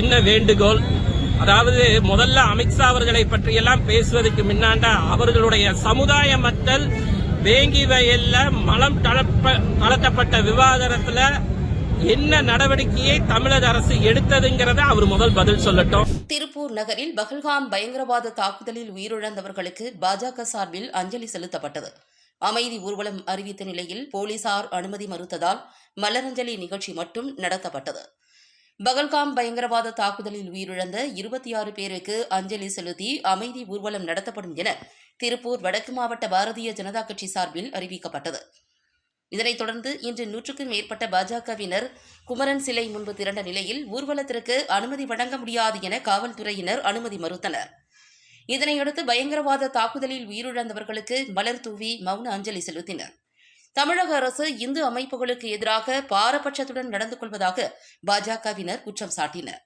சின்ன வேண்டுகோள். அதாவது முதல்ல அமித்ஷா அவர்களை பற்றியெல்லாம் பேசுவதற்கு முன்னாண்டா அவர்களுடைய சமுதாய மக்கள் வேங்கி வயல்ல மலம் தளர்த்தப்பட்ட விவாதத்துல என்ன நடவடிக்கையை தமிழக அரசு எடுத்ததுங்கிறத அவர் முதல் பதில் சொல்லட்டும். திருப்பூர் நகரில் பகல்காம் பயங்கரவாத தாக்குதலில் உயிரிழந்தவர்களுக்கு பாஜக சார்பில் அஞ்சலி செலுத்தப்பட்டது. அமைதி ஊர்வலம் அறிவித்த நிலையில் போலீசார் அனுமதி மறுத்ததால் மலரஞ்சலி நிகழ்ச்சி மட்டும் நடத்தப்பட்டது. பகல்காம் பயங்கரவாத தாக்குதலில் உயிரிழந்த இருபத்தி ஆறு பேருக்கு அஞ்சலி செலுத்தி அமைதி ஊர்வலம் நடத்தப்படும் என திருப்பூர் வடக்கு மாவட்ட பாரதிய ஜனதா கட்சி சார்பில் அறிவிக்கப்பட்டது. இதனைத் தொடர்ந்து இன்று நூற்றுக்கும் மேற்பட்ட பாஜகவினர் குமரன் சிலை முன்பு திரண்ட நிலையில் ஊர்வலத்திற்கு அனுமதி வழங்க முடியாது என காவல்துறையினர் அனுமதி மறுத்தனர். இதனையடுத்து பயங்கரவாத தாக்குதலில் உயிரிழந்தவர்களுக்கு மலர் தூவி மௌன அஞ்சலி செலுத்தினர். தமிழக அரசு இந்து அமைப்புகளுக்கு எதிராக பாரபட்சத்துடன் நடந்து கொள்வதாக பாஜகவினர் குற்றம் சாட்டினர்.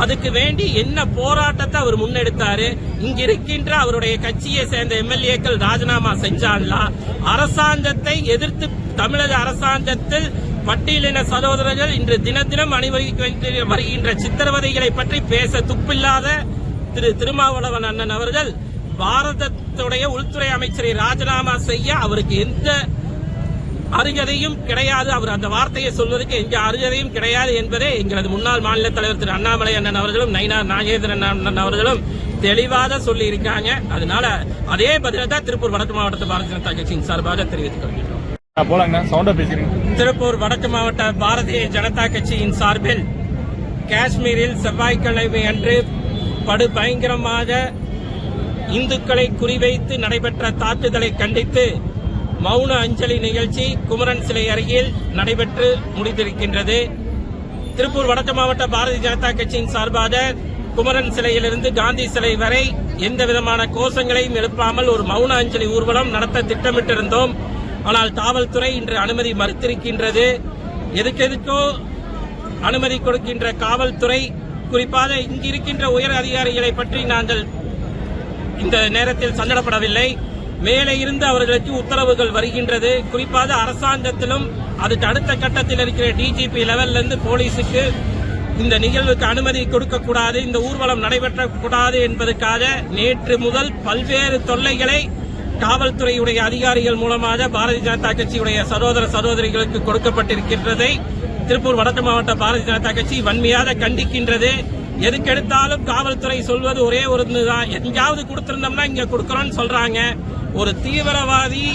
அதுக்கு வேண்டி என்ன போராட்டத்தை அவர் முன்னெடுத்தாரு? இங்க இருக்கின்ற அவருடைய கட்சியை சேர்ந்த எம்எல்ஏக்கள் ராஜினாமா செஞ்சான்லாம் அரசாங்கத்தை எதிர்த்து தமிழக அரசாங்கத்தில் பட்டியலின சகோதரர்கள் இன்று தினம் தினம் அணிவகுக்க வருகின்ற சித்திரவதைகளை பற்றி பேச துப்பில்லாத திரு திருமாவளவன் அண்ணன் அவர்கள் பாரதத்துடைய உள்துறை அமைச்சரை ராஜினாமா செய்ய அவருக்கு எந்த அருகதையும் கிடையாது. அவர் அந்த வார்த்தையை சொல்வதற்கு எந்த அருகதையும் கிடையாது என்பதே எங்களது முன்னாள் மாநில தலைவர் திரு அண்ணாமலை அண்ணன் அவர்களும் நயினார் நாகேந்திரன் அண்ணன் அவர்களும் தெளிவாக சொல்லி இருக்காங்க அதனால அதே பதிலை தான் திருப்பூர் வடக்கு மாவட்ட பாரதிய ஜனதா கட்சியின் சார்பாக தெரிவித்துக் கொள்கிறோம் திருப்பூர் வடக்கு மாவட்ட பாரதிய ஜனதா கட்சியின் சார்பில் காஷ்மீரில் செவ்வாய்க்கிழமை அன்று படு பயங்கரமாக இந்துக்களை குறிவைத்து நடைபெற்ற தாக்குதலை கண்டித்து மௌன அஞ்சலி நிகழ்ச்சி குமரன் சிலை அருகில் நடைபெற்று முடிந்திருக்கின்றது. திருப்பூர் வடக்கு மாவட்ட பாரதிய ஜனதா கட்சியின் சார்பாக குமரன் சிலையிலிருந்து காந்தி சிலை வரை எந்த விதமான கோஷங்களையும் எழுப்பாமல் ஒரு மௌன அஞ்சலி ஊர்வலம் நடத்த திட்டமிட்டிருந்தோம். ஆனால் காவல்துறை இன்று அனுமதி மறுத்திருக்கின்றது. எதுக்கெதுக்கோ அனுமதி கொடுக்கின்ற காவல்துறை குறிப்பாக இங்கிருக்கின்ற உயர் அதிகாரிகளை பற்றி நாங்கள் இந்த நேரத்தில் சங்கடப்படவில்லை மேலே இருந்து அவர்களுக்கு உத்தரவுகள் வருகின்றது. குறிப்பாக அரசாங்கத்திலும் அதுக்கு அடுத்த கட்டத்தில் இருக்கிற டிஜிபி லெவல்ல இருந்து போலீசுக்கு இந்த நிகழ்வுக்கு அனுமதி கொடுக்கக்கூடாது இந்த ஊர்வலம் நடைபெற்றக்கூடாது என்பதற்காக நேற்று முதல் பல்வேறு தொல்லைகளை காவல்துறையுடைய அதிகாரிகள் மூலமாக பாரதிய ஜனதா கட்சியுடைய சகோதர சகோதரிகளுக்கு கொடுக்கப்பட்டிருக்கின்றதை திருப்பூர் வடக்கு மாவட்ட பாரதிய ஜனதா கட்சி வன்மையாக கண்டிக்கின்றது. எதுக்கெடுத்தாலும் காவல்துறை சொல்வது ஒரே ஒரு இதுதான் எங்கேயாவது கொடுத்திருந்தோம்னா இங்க கொடுக்கறோம்னு சொல்றாங்க. ஒரு தீவிரவாதி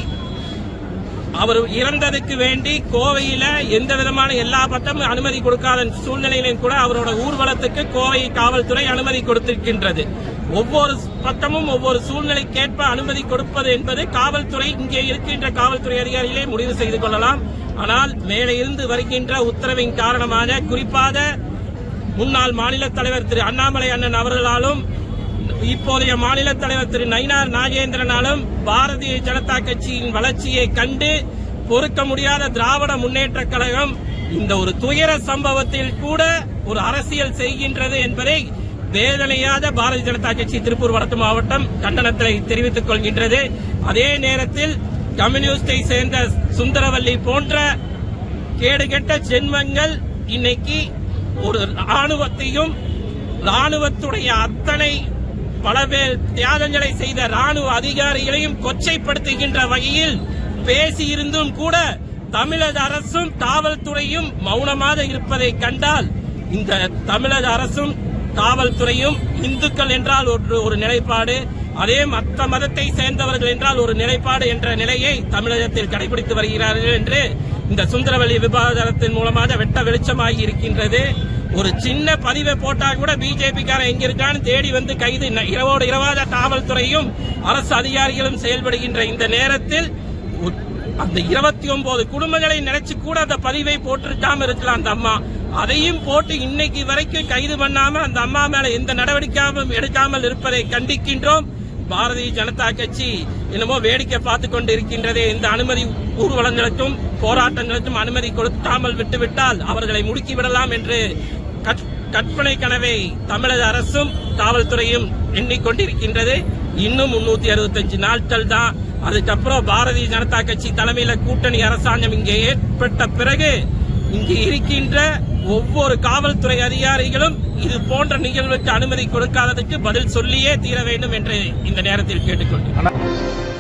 அவர் இறந்ததுக்கு வேண்டி கோவையில எந்த விதமான எல்லா பட்டமும் அனுமதி கொடுக்காத சூழ்நிலையிலும் கூட அவரோட ஊர்வலத்துக்கு கோவை காவல்துறை அனுமதி கொடுத்திருக்கின்றது. ஒவ்வொரு பட்டமும் ஒவ்வொரு சூழ்நிலைக்கேற்ப அனுமதி கொடுப்பது என்பது காவல்துறை இங்கே இருக்கின்ற காவல்துறை அதிகாரிகளே முடிவு செய்து கொள்ளலாம். ஆனால் மேலே இருந்து வருகின்ற உத்தரவின் காரணமாக குறிப்பாக முன்னாள் மாநில தலைவர் திரு அண்ணாமலை அண்ணன் அவர்களாலும் இப்போதைய மாநில தலைவர் திரு நயினார் நாகேந்திரனாலும் பாரதிய ஜனதா கட்சியின் வளர்ச்சியை கண்டு பொறுக்க முடியாத திராவிட முன்னேற்ற கழகம் இந்த ஒரு துயர சம்பவத்தில் கூட ஒரு அரசியல் செய்கின்றது என்பதை வேதனையாத பாரதிய ஜனதா கட்சி திருப்பூர் வடக்கு மாவட்டம் கண்டனத்தை தெரிவித்துக் கொள்கின்றது. அதே நேரத்தில் கம்யூனிஸ்டை சேர்ந்த சுந்தரவல்லி போன்ற கேடுகெட்ட ஜென்மங்கள் இன்னைக்கு ஒரு ராணுவத்தையும் ராணுவத்துடைய அத்தனை பல பேர் தியாகங்களை செய்த ராணுவ அதிகாரிகளையும் கொச்சைப்படுத்துகின்ற வகையில் பேசியிருந்தும் கூட தமிழக அரசும் காவல்துறையும் மௌனமாக இருப்பதை கண்டால் இந்த தமிழக அரசும் காவல்துறையும் இந்துக்கள் என்றால் ஒரு ஒரு நிலைப்பாடு அதே மற்ற மதத்தை சேர்ந்தவர்கள் என்றால் ஒரு நிலைப்பாடு என்ற நிலையை தமிழகத்தில் கடைபிடித்து வருகிறார்கள் என்று இந்த சுந்தரவல்லி விவாதத்தின் மூலமாக வெட்ட வெளிச்சமாகி இருக்கின்றது. ஒரு சின்ன பதிவை போட்டா கூட பிஜேபி காரன் எங்க இருக்கான்னு தேடி வந்து கைது. இரவோடு இரவாத காவல்துறையும் அரசு அதிகாரிகளும் செயல்படுகின்ற இந்த நேரத்தில் அந்த இருபத்தி ஒன்பது குடும்பங்களை நினைச்சு கூட அந்த பதிவை போட்டிருக்காம இருக்கலாம் அந்த அம்மா. அதையும் போட்டு இன்னைக்கு வரைக்கும் கைது பண்ணாம அந்த அம்மா மேல எந்த நடவடிக்கையும் எடுக்காமல் இருப்பதை கண்டிக்கின்றோம். பாரதிய ஜனதா கட்சி என்னமோ வேடிக்கை பார்த்து கொண்டு இருக்கின்றதே இந்த அனுமதி ஊர்வலங்களுக்கும் போராட்டங்களுக்கும் அனுமதி கொடுக்காமல் விட்டுவிட்டால் அவர்களை முடுக்கி விடலாம் என்று கற்பனை கனவை தமிழக அரசும் காவல்துறையும் எண்ணிக்கொண்டிருக்கின்றது. இன்னும் முன்னூத்தி அறுபத்தஞ்சு நாட்கள் தான். அதுக்கப்புறம் பாரதிய ஜனதா கட்சி தலைமையில கூட்டணி அரசாங்கம் இங்கே ஏற்பட்ட பிறகு இங்கே இருக்கின்ற ஒவ்வொரு காவல்துறை அதிகாரிகளும் இது போன்ற நிகழ்வுக்கு அனுமதி கொடுக்காததுக்கு பதில் சொல்லியே தீர வேண்டும் என்று இந்த நேரத்தில் கேட்டுக்கொண்டேன்